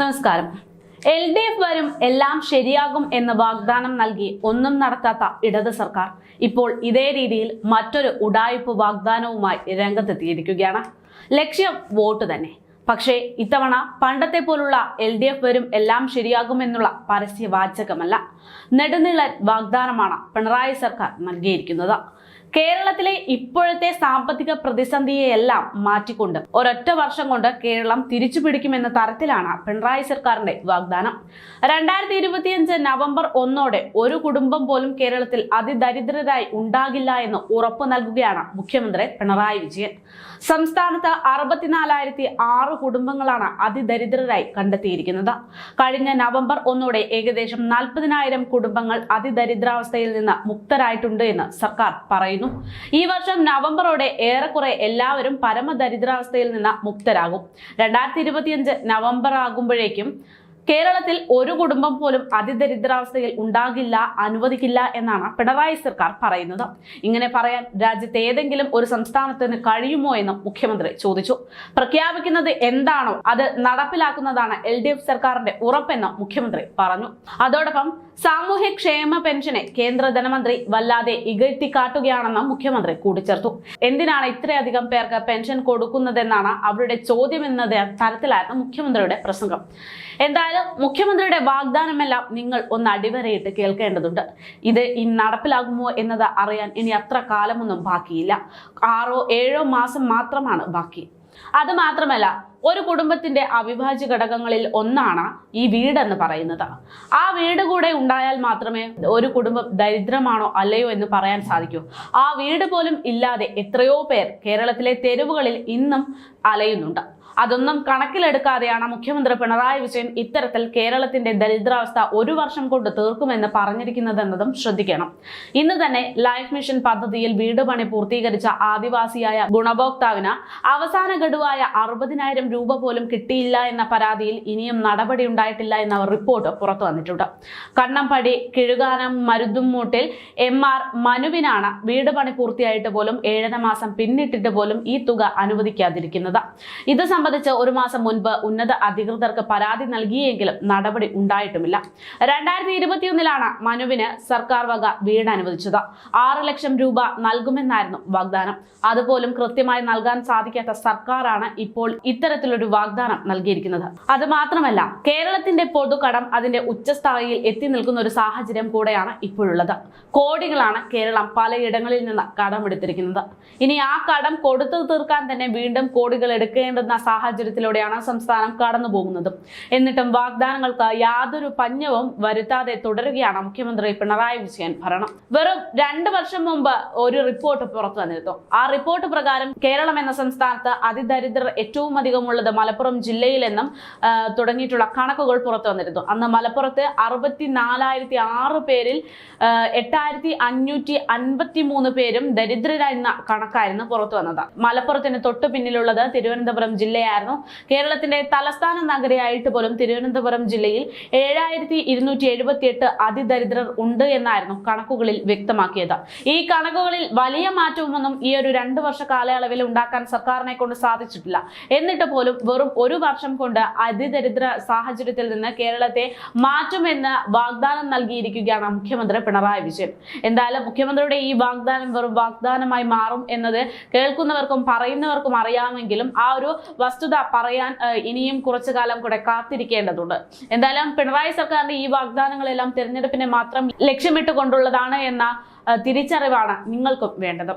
നമസ്കാരം. L D F വരും എല്ലാം ശരിയാകും എന്ന വാഗ്ദാനം നൽകി ഒന്നും നടത്താത്ത ഇടത് സർക്കാർ ഇപ്പോൾ ഇതേ രീതിയിൽ മറ്റൊരു ഉഡായിപ്പ് വാഗ്ദാനവുമായി രംഗത്തെത്തിയിരിക്കുകയാണ്. ലക്ഷ്യം വോട്ട് തന്നെ. പക്ഷേ ഇത്തവണ പണ്ടത്തെ പോലുള്ള എൽ ഡി എഫ് വരും എല്ലാം ശരിയാകുമെന്നുള്ള പരസ്യവാചകമല്ല നെടുനീളൻ വാഗ്ദാനമാണ് പിണറായി സർക്കാർ നൽകിയിരിക്കുന്നത്. കേരളത്തിലെ ഇപ്പോഴത്തെ സാമ്പത്തിക പ്രതിസന്ധിയെയെല്ലാം മാറ്റിക്കൊണ്ട് ഒരൊറ്റ വർഷം കൊണ്ട് കേരളം തിരിച്ചു പിടിക്കുമെന്ന തരത്തിലാണ് പിണറായി സർക്കാരിന്റെ വാഗ്ദാനം. രണ്ടായിരത്തി ഇരുപത്തിയഞ്ച് നവംബർ ഒന്നോടെ ഒരു കുടുംബം പോലും കേരളത്തിൽ അതിദരിദ്രരായി ഉണ്ടാകില്ല എന്ന് ഉറപ്പ് നൽകുകയാണ് മുഖ്യമന്ത്രി പിണറായി വിജയൻ. സംസ്ഥാനത്ത് അറുപത്തിനാലായിരത്തി ആറ് കുടുംബങ്ങളാണ് അതിദരിദ്രരായി കണ്ടെത്തിയിരിക്കുന്നത്. കഴിഞ്ഞ നവംബർ ഒന്നോടെ ഏകദേശം നാൽപ്പതിനായിരം കുടുംബങ്ങൾ അതിദരിദ്രാവസ്ഥയിൽ നിന്ന് മുക്തരായിട്ടുണ്ട് എന്ന് സർക്കാർ പറയുന്നു. ഈ വർഷം നവംബറോടെ ഏറെക്കുറെ എല്ലാവരും പരമദരിദ്രാവസ്ഥയിൽ നിന്ന് മുക്തരാകും. രണ്ടായിരത്തി ഇരുപത്തിയഞ്ച് നവംബർ ആകുമ്പോഴേക്കും കേരളത്തിൽ ഒരു കുടുംബം പോലും അതിദരിദ്രാവസ്ഥയിൽ ഉണ്ടാകില്ല അനുവദിക്കില്ല എന്നാണ് പിണറായി സർക്കാർ പറയുന്നത്. ഇങ്ങനെ പറയാൻ രാജ്യത്തെ ഏതെങ്കിലും ഒരു സംസ്ഥാനത്തിന് കഴിയുമോ എന്നും മുഖ്യമന്ത്രി ചോദിച്ചു. പ്രഖ്യാപിക്കുന്നത് എന്താണോ അത് നടപ്പിലാക്കുന്നതാണ് എൽ സർക്കാരിന്റെ ഉറപ്പെന്നും മുഖ്യമന്ത്രി പറഞ്ഞു. അതോടൊപ്പം സാമൂഹ്യ ക്ഷേമ പെൻഷനെ കേന്ദ്ര ധനമന്ത്രി വല്ലാതെ ഇകഴ്ത്തി കാട്ടുകയാണെന്നും മുഖ്യമന്ത്രി കൂട്ടിച്ചേർത്തു. എന്തിനാണ് ഇത്രയധികം പേർക്ക് പെൻഷൻ കൊടുക്കുന്നതെന്നാണ് അവരുടെ ചോദ്യം എന്ന തരത്തിലായിരുന്നു മുഖ്യമന്ത്രിയുടെ പ്രസംഗം. എന്തായാലും മുഖ്യമന്ത്രിയുടെ വാഗ്ദാനമെല്ലാം നിങ്ങൾ ഒന്ന് അടിവരയിട്ട് കേൾക്കേണ്ടതുണ്ട്. ഇത് ഇനി നടപ്പിലാകുമോ എന്നത് അറിയാൻ ഇനി അത്ര കാലമൊന്നും ബാക്കിയില്ല. ആറോ ഏഴോ മാസം മാത്രമാണ് ബാക്കി. അത് മാത്രമല്ല ഒരു കുടുംബത്തിന്റെ അവിഭാജ്യ ഘടകങ്ങളിൽ ഒന്നാണ് ഈ വീടെന്ന് പറയുന്നത്. ആ വീട് കൂടെ ഉണ്ടായാൽ മാത്രമേ ഒരു കുടുംബം ദരിദ്രമാണോ അല്ലയോ എന്ന് പറയാൻ സാധിക്കൂ. ആ വീട് പോലും ഇല്ലാതെ എത്രയോ പേർ കേരളത്തിലെ തെരുവുകളിൽ ഇന്നും അലയുന്നുണ്ട്. അതൊന്നും കണക്കിലെടുക്കാതെയാണ് മുഖ്യമന്ത്രി പിണറായി വിജയൻ ഇത്തരത്തിൽ കേരളത്തിന്റെ ദരിദ്രാവസ്ഥ ഒരു വർഷം കൊണ്ട് തീർക്കുമെന്ന് പറഞ്ഞിരിക്കുന്നതെന്നതും ശ്രദ്ധിക്കണം. ഇന്ന് തന്നെ ലൈഫ് മിഷൻ പദ്ധതിയിൽ വീട് പണി പൂർത്തീകരിച്ച ആദിവാസിയായ ഗുണഭോക്താവിന് അവസാന ഗഡുവായ അറുപതിനായിരം രൂപ പോലും കിട്ടിയില്ല എന്ന പരാതിയിൽ ഇനിയും നടപടി ഉണ്ടായിട്ടില്ല എന്ന റിപ്പോർട്ട് പുറത്തു വന്നിട്ടുണ്ട്. കണ്ണംപടി കിഴുകാനം മരുതുമ്മൂട്ടിൽ എം ആർ മനുവിനാണ് വീട് പണി പൂർത്തിയായിട്ട് പോലും ഏഴര മാസം പിന്നിട്ടിട്ട് പോലും ഈ തുക അനുവദിക്കാതിരിക്കുന്നത്. ഇത് സംബന്ധിച്ച് ഒരു മാസം മുൻപ് ഉന്നത അധികൃതർക്ക് പരാതി നൽകിയെങ്കിലും നടപടി ഉണ്ടായിട്ടുമില്ല. രണ്ടായിരത്തി ഇരുപത്തിയൊന്നിലാണ് മനുവിന് സർക്കാർ വക വീട് അനുവദിച്ചത്. ആറ് ലക്ഷം രൂപ നൽകുമെന്നായിരുന്നു വാഗ്ദാനം. അതുപോലും കൃത്യമായി നൽകാൻ സാധിക്കാത്ത സർക്കാരാണ് ഇപ്പോൾ ഇത്തരത്തിലൊരു വാഗ്ദാനം നൽകിയിരിക്കുന്നത്. അത് മാത്രമല്ല കേരളത്തിന്റെ പൊതുകടം അതിന്റെ ഉച്ചസ്ഥായിയിൽ എത്തി നിൽക്കുന്ന ഒരു സാഹചര്യം കൂടെയാണ് ഇപ്പോഴുള്ളത്. കോടികളാണ് കേരളം പലയിടങ്ങളിൽ നിന്ന് കടമെടുത്തിരിക്കുന്നത്. ഇനി ആ കടം കൊടുത്തു തീർക്കാൻ തന്നെ വീണ്ടും കോടികൾ എടുക്കേണ്ടുന്ന സാഹചര്യത്തിലൂടെയാണ് സംസ്ഥാനം കടന്നു പോകുന്നത് എന്നിട്ടും വാഗ്ദാനങ്ങൾക്ക് യാതൊരു പഞ്ഞവും വരുത്താതെ തുടരുകയാണ് മുഖ്യമന്ത്രി പിണറായി വിജയൻ ഭരണം. വെറും രണ്ട് വർഷം മുമ്പ് ഒരു റിപ്പോർട്ട് പുറത്തു വന്നിരുന്നു. ആ റിപ്പോർട്ട് പ്രകാരം കേരളം എന്ന സംസ്ഥാനത്ത് അതിദരിദ്രർ ഏറ്റവും അധികം ഉള്ളത് മലപ്പുറം ജില്ലയിലെന്നും തുടങ്ങിയിട്ടുള്ള കണക്കുകൾ പുറത്തു വന്നിരുന്നു. അന്ന് മലപ്പുറത്ത് അറുപത്തി നാലായിരത്തി ആറ് പേരിൽ എട്ടായിരത്തി അഞ്ഞൂറ്റി അൻപത്തി മൂന്ന് പേരും ദരിദ്രരായിരുന്ന കണക്കായിരുന്നു പുറത്തു വന്നത്. മലപ്പുറത്തിന് തൊട്ടു പിന്നിലുള്ളത് തിരുവനന്തപുരം ജില്ലയായിരുന്നു കേരളത്തിന്റെ തലസ്ഥാന നഗരിയായിട്ട് പോലും തിരുവനന്തപുരം ജില്ലയിൽ ഏഴായിരത്തി ഇരുന്നൂറ്റി എഴുപത്തി എട്ട് അതിദരിദ്രർ ഉണ്ട് എന്നായിരുന്നു കണക്കുകളിൽ വ്യക്തമാക്കിയത്. ഈ കണക്കുകളിൽ വലിയ മാറ്റവുമൊന്നും ഈ ഒരു രണ്ട് വർഷ കാലയളവിൽ ഉണ്ടാക്കാൻ സർക്കാരിനെ കൊണ്ട് സാധിച്ചിട്ടില്ല. എന്നിട്ട് പോലും വെറും ഒരു വർഷം കൊണ്ട് അതിദരിദ്ര സാഹചര്യത്തിൽ നിന്ന് കേരളത്തെ മാറ്റുമെന്ന് വാഗ്ദാനം നൽകിയിരിക്കുകയാണ് മുഖ്യമന്ത്രി പിണറായി വിജയൻ. എന്തായാലും മുഖ്യമന്ത്രിയുടെ ഈ വാഗ്ദാനം വെറും വാഗ്ദാനമായി മാറും എന്നത് കേൾക്കുന്നവർക്കും പറയുന്നവർക്കും അറിയാമെങ്കിലും ആ ഒരു വസ്തുത പറയാൻ ഇനിയും കുറച്ചു കാലം കൂടെ കാത്തിരിക്കേണ്ടതുണ്ട്. എന്തായാലും പിണറായി സർക്കാരിന്റെ ഈ വാഗ്ദാനങ്ങളെല്ലാം തിരഞ്ഞെടുപ്പിനെ മാത്രം ലക്ഷ്യമിട്ട് കൊണ്ടുള്ളതാണ് എന്ന തിരിച്ചറിവാണ് നിങ്ങൾക്കും വേണ്ടത്.